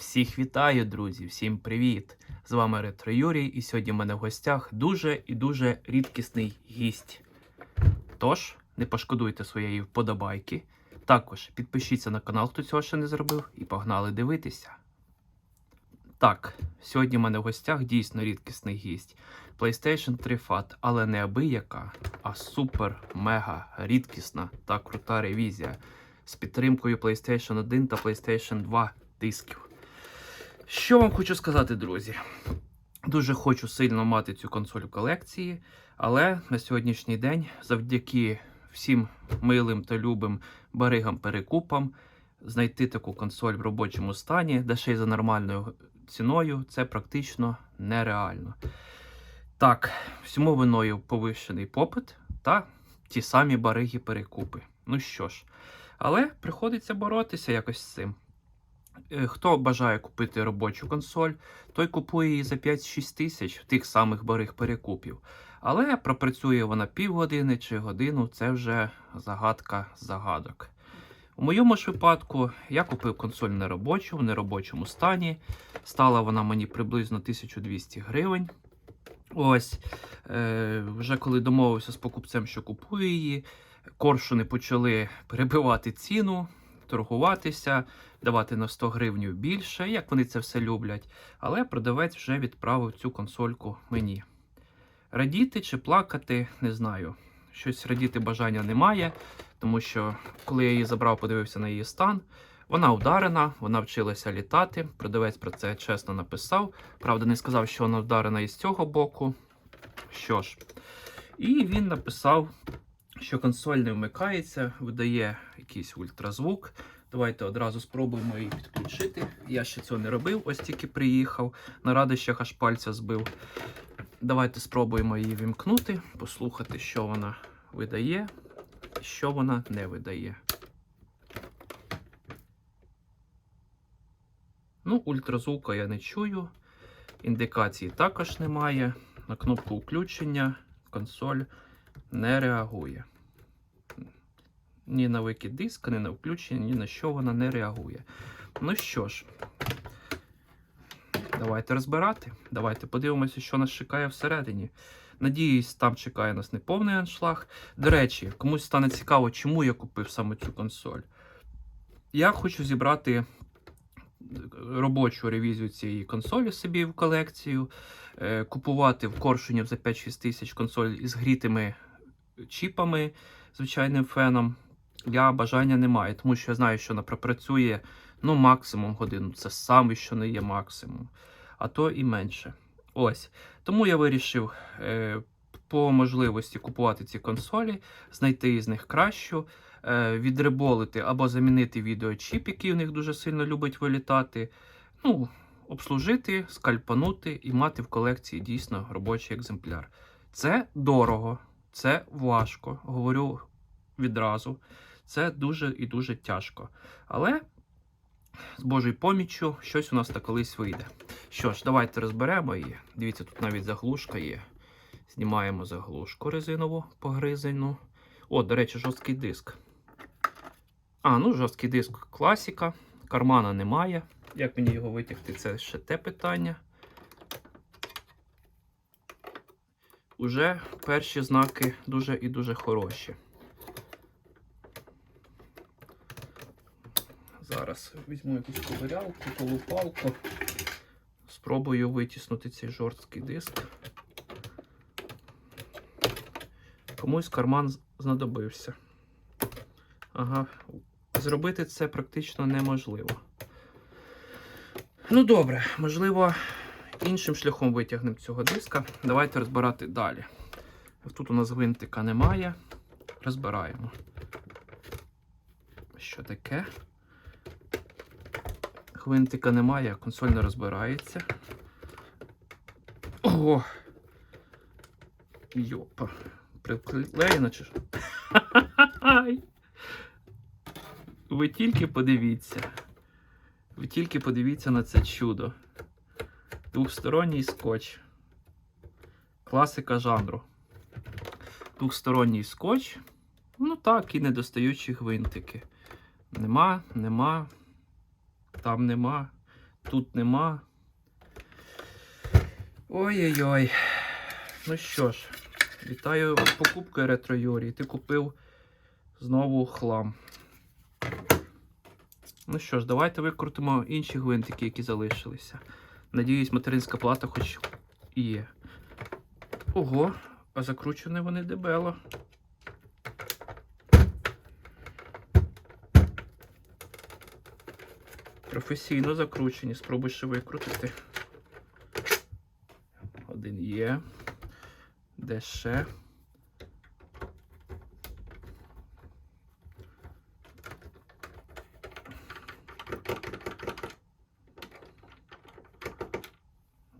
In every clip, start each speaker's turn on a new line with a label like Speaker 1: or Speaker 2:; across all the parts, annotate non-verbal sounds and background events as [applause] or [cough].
Speaker 1: Всіх вітаю, друзі! Всім привіт! З вами Ретро Юрій, і сьогодні в мене в гостях дуже і дуже рідкісний гість. Тож, не пошкодуйте своєї вподобайки. Також підпишіться на канал, хто цього ще не зробив, і погнали дивитися. Так, сьогодні в мене в гостях дійсно рідкісний гість. PlayStation 3 FAT, але не абияка, а супер, мега рідкісна та крута ревізія з підтримкою PlayStation 1 та PlayStation 2 дисків. Що вам хочу сказати, друзі? Дуже хочу сильно мати цю консоль в колекції, але на сьогоднішній день, завдяки всім милим та любим баригам-перекупам, знайти таку консоль в робочому стані, де ще й за нормальною ціною, це практично нереально. Так, всьому виною повищений попит та ті самі бариги-перекупи. Ну що ж, але приходиться боротися якось з цим. Е, Хто бажає купити робочу консоль, той купує її за 5-6 тисяч тих самих барих перекупів. Але пропрацює вона півгодини чи годину, це вже загадка загадок. У моєму ж випадку я купив консоль неробочу, в неробочому стані. Стала вона мені приблизно 1200 гривень. Ось, е, вже коли домовився з покупцем, що купую її, коршуни почали перебивати ціну, торгуватися, давати на 100 гривень більше, як вони це все люблять. Але продавець вже відправив цю консольку мені. Радіти чи плакати, не знаю. Щось радіти бажання немає, тому що коли я її забрав, подивився на її стан. Вона вдарена, вона вчилася літати. Продавець про це чесно написав. Правда, не сказав, що вона вдарена із цього боку. Що ж, і він написав, що консоль не вмикається, видає якийсь ультразвук. Давайте одразу спробуємо її підключити. Я ще цього не робив, ось тільки приїхав. На радощах аж пальця збив. Давайте спробуємо її вімкнути, послухати, що вона видає і що вона не видає. Ну, ультразвука я не чую. Індикації також немає. На кнопку включення консоль не реагує. Ні на викид диска, ні на включення, ні на що вона не реагує. Ну що ж, давайте розбирати. Давайте подивимося, що нас чекає всередині. Надіюсь, там чекає нас неповний аншлаг. До речі, комусь стане цікаво, чому я купив саме цю консоль. Я хочу зібрати робочу ревізію цієї консолі собі в колекцію, е, купувати в Коршунів за 5-6 тисяч консоль із грітими чіпами, звичайним феном. Я бажання не маю, тому що я знаю, що вона пропрацює ну, максимум годину. Це саме, що не є максимум, а то і менше. Ось. Тому я вирішив е, по можливості купувати ці консолі, знайти із них кращу, е, відреболити або замінити відеочіп, який у них дуже сильно любить вилітати. Ну, обслужити, скальпанути і мати в колекції дійсно робочий екземпляр. Це дорого, це важко. Говорю відразу. Це дуже і дуже тяжко. Але з Божою поміччю щось у нас так колись вийде. Що ж, давайте розберемо її. Дивіться, тут навіть заглушка є. Знімаємо заглушку резинову погризену. О, до речі, жорсткий диск. А, ну, жорсткий диск класіка. Кармана немає. Як мені його витягти, це ще те питання. Уже перші знаки дуже і дуже хороші. Зараз візьму якусь ковирялку, колупалку. Спробую витіснути цей жорсткий диск. Комусь карман знадобився. Ага, зробити це практично неможливо. Ну добре, можливо, іншим шляхом витягнемо цього диска. Давайте розбирати далі. Тут у нас гвинтика немає. Розбираємо. Що таке? Гвинтика немає, консоль не розбирається. Ого! Йопа. Приклеєно чи що? Ви тільки подивіться. Ви тільки подивіться на це чудо. Двохсторонній скотч. Класика жанру. Двохсторонній скотч. Ну так, і недостаючі гвинтики. Нема, нема. Там нема. тут нема. Ой-ой-ой. Ну що ж, вітаю з покупкою Ретро Юрій. Ти купив знову хлам. Ну що ж, давайте викрутимо інші гвинтики, які залишилися. Надіюсь, материнська плата хоч є. Ого, а закручені вони дебело. Професійно закручені, спробуй ще викрутити. Один є. Де ще?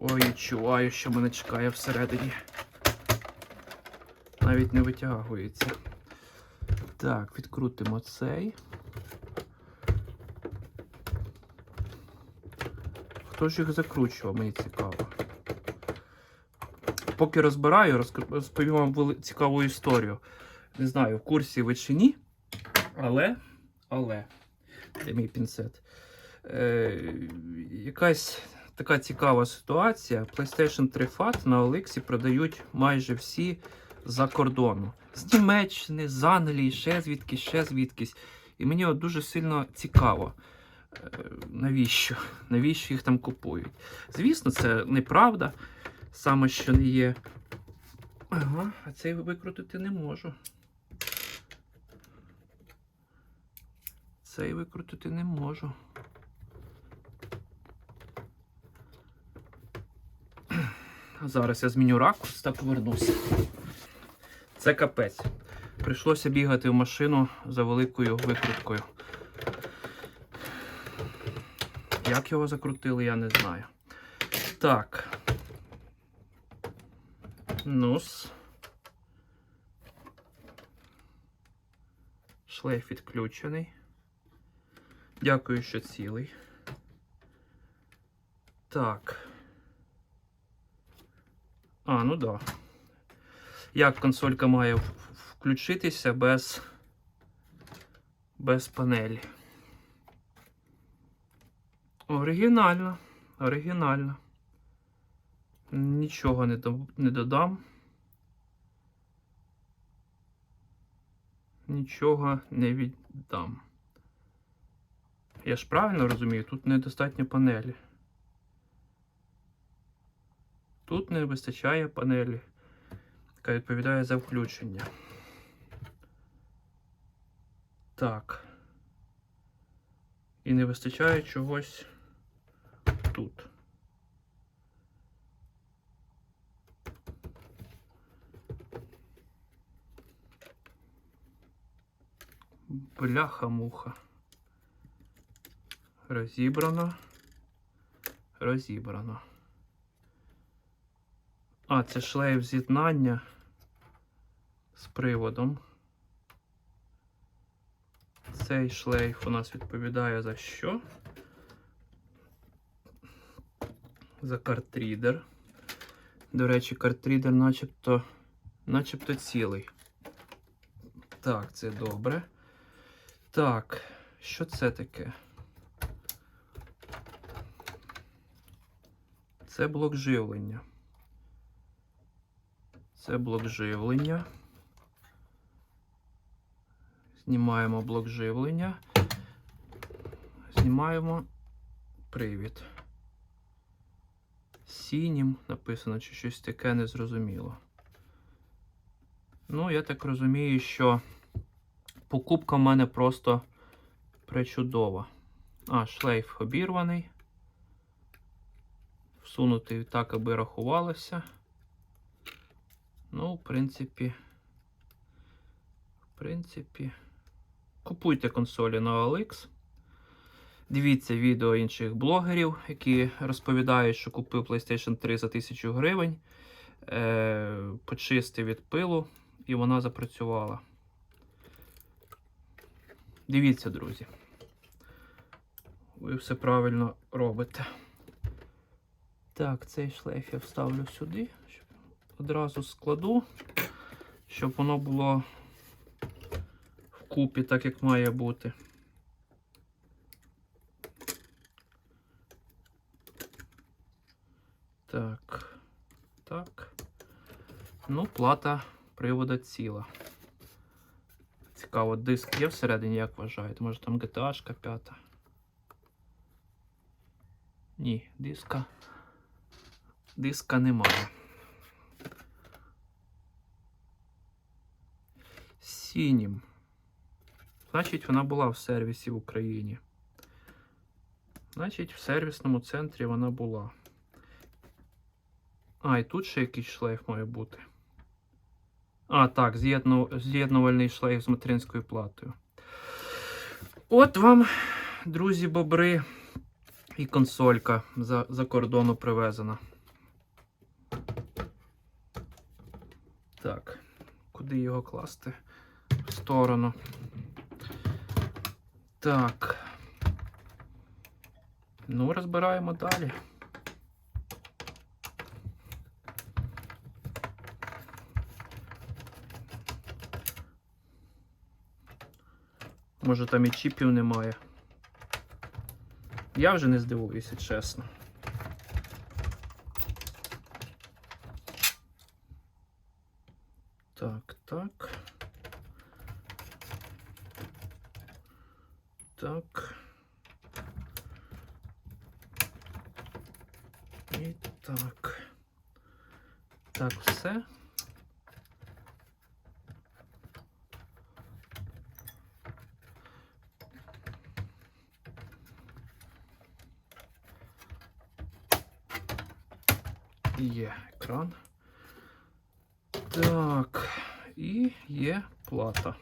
Speaker 1: Ой, відчуваю, що мене чекає всередині. Навіть не витягується. Так, відкрутимо цей. Хто ж їх закручував, мені цікаво. Поки розбираю, розповім вам цікаву історію. Не знаю, в курсі ви чи ні. Але, але, де мій пінцет. Е, якась така цікава ситуація. PlayStation 3 FAT на Олексі продають майже всі за кордону. З Німеччини, з Англії, ще звідки, ще звідкись. І мені от дуже сильно цікаво, е, навіщо? Навіщо їх там купують. Звісно, це неправда. Саме що не є. Ага, а цей викрутити не можу. Цей викрутити не можу. Зараз я зміню ракурс та повернуся. Це капець. Прийшлося бігати в машину за великою викруткою. Як його закрутили, я не знаю. Так. Нус. Шлейф відключений. Дякую, що цілий. Так. А, ну да. Як консолька має включитися без, без панелі? Оригінально. Оригінально. Нічого не, не додам. Нічого не віддам. Я ж правильно розумію, тут недостатньо панелі. Тут не вистачає панелі, яка відповідає за включення. Так. І не вистачає чогось тут. Бляха-муха. Розібрано. Розібрано. А, це шлейф з'єднання з приводом. Цей шлейф у нас відповідає за що? За картрідер. До речі, картрідер начебто, начебто цілий. Так, це добре. Так, що це таке? Це блок живлення. Це блок живлення. Знімаємо блок живлення. Знімаємо привід. Сінім написано, чи щось таке незрозуміло. Ну, я так розумію, що покупка в мене просто пречудова. А, шлейф обірваний. Всунутий так, аби рахувалося. Ну, в принципі, в принципі, купуйте консолі на OLX. Дивіться відео інших блогерів, які розповідають, що купив PlayStation 3 за 1000 гривень, е, почистив від пилу, і вона запрацювала. Дивіться, друзі. Ви все правильно робите. Так, цей шлейф я вставлю сюди. щоб Одразу складу, щоб воно було вкупі, так як має бути. Так. Так. Ну, плата привода ціла. Цікаво, диск є всередині, як вважаєте? Може там GTA 5? Ні, диска. Диска немає. Сінім. Значить, вона була в сервісі в Україні. Значить, в сервісному центрі вона була. А, і тут ще якийсь шлейф має бути. А, так, з'єднувальний шлейф з материнською платою. От вам, друзі, бобри, і консолька за, за кордону привезена. Так, куди його класти? В сторону. Так. Ну, розбираємо далі. Може там і чіпів немає. Я вже не здивуюся, чесно. Так, так. Так. І так. Так, все. Є екран. Так, і є плата.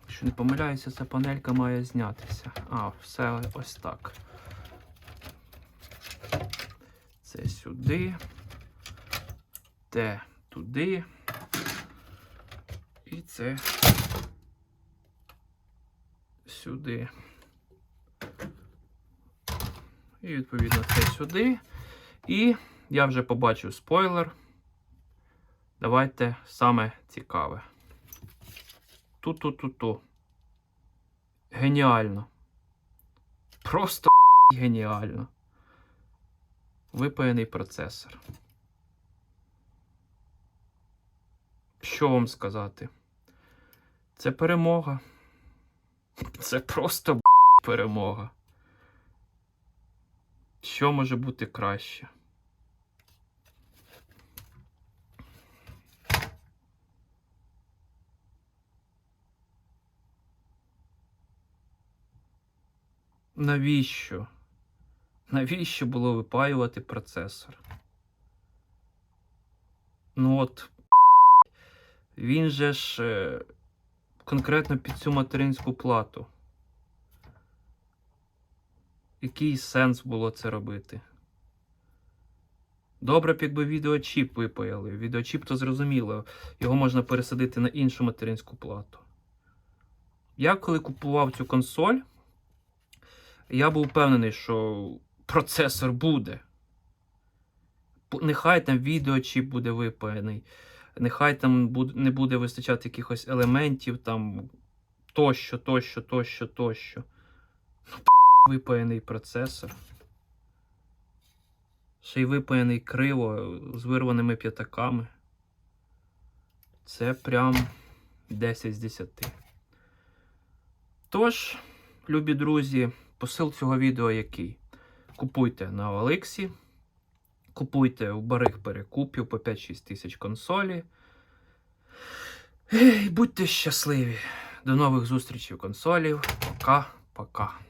Speaker 1: Якщо не помиляюся, ця панелька має знятися. А, все ось так. Це сюди. Те туди. І це сюди. І відповідно це сюди. І я вже побачив спойлер. Давайте саме цікаве. Ту-ту-ту-ту. Геніально. Просто [laughs] геніально. Випаяний процесор. Що вам сказати? Це перемога. [laughs] Це просто [laughs] перемога. Що може бути краще? Навіщо? Навіщо було випаювати процесор? Ну от, він же ж е, конкретно під цю материнську плату. Який сенс було це робити? Добре б, якби відеочіп випаяли. Відеочіп то зрозуміло, його можна пересадити на іншу материнську плату. Я коли купував цю консоль, я був впевнений, що процесор буде. Нехай там відеочіп буде випаяний, нехай там не буде вистачати якихось елементів, там тощо, тощо, тощо, тощо. Випаяний процесор. Ще й випаяний криво з вирваними п'ятаками. Це прям 10 з 10. Тож, любі друзі, посил цього відео який? Купуйте на Олексі, купуйте у барих перекупів по 5-6 тисяч консолі. І будьте щасливі! До нових зустрічей консолів. Пока-пока.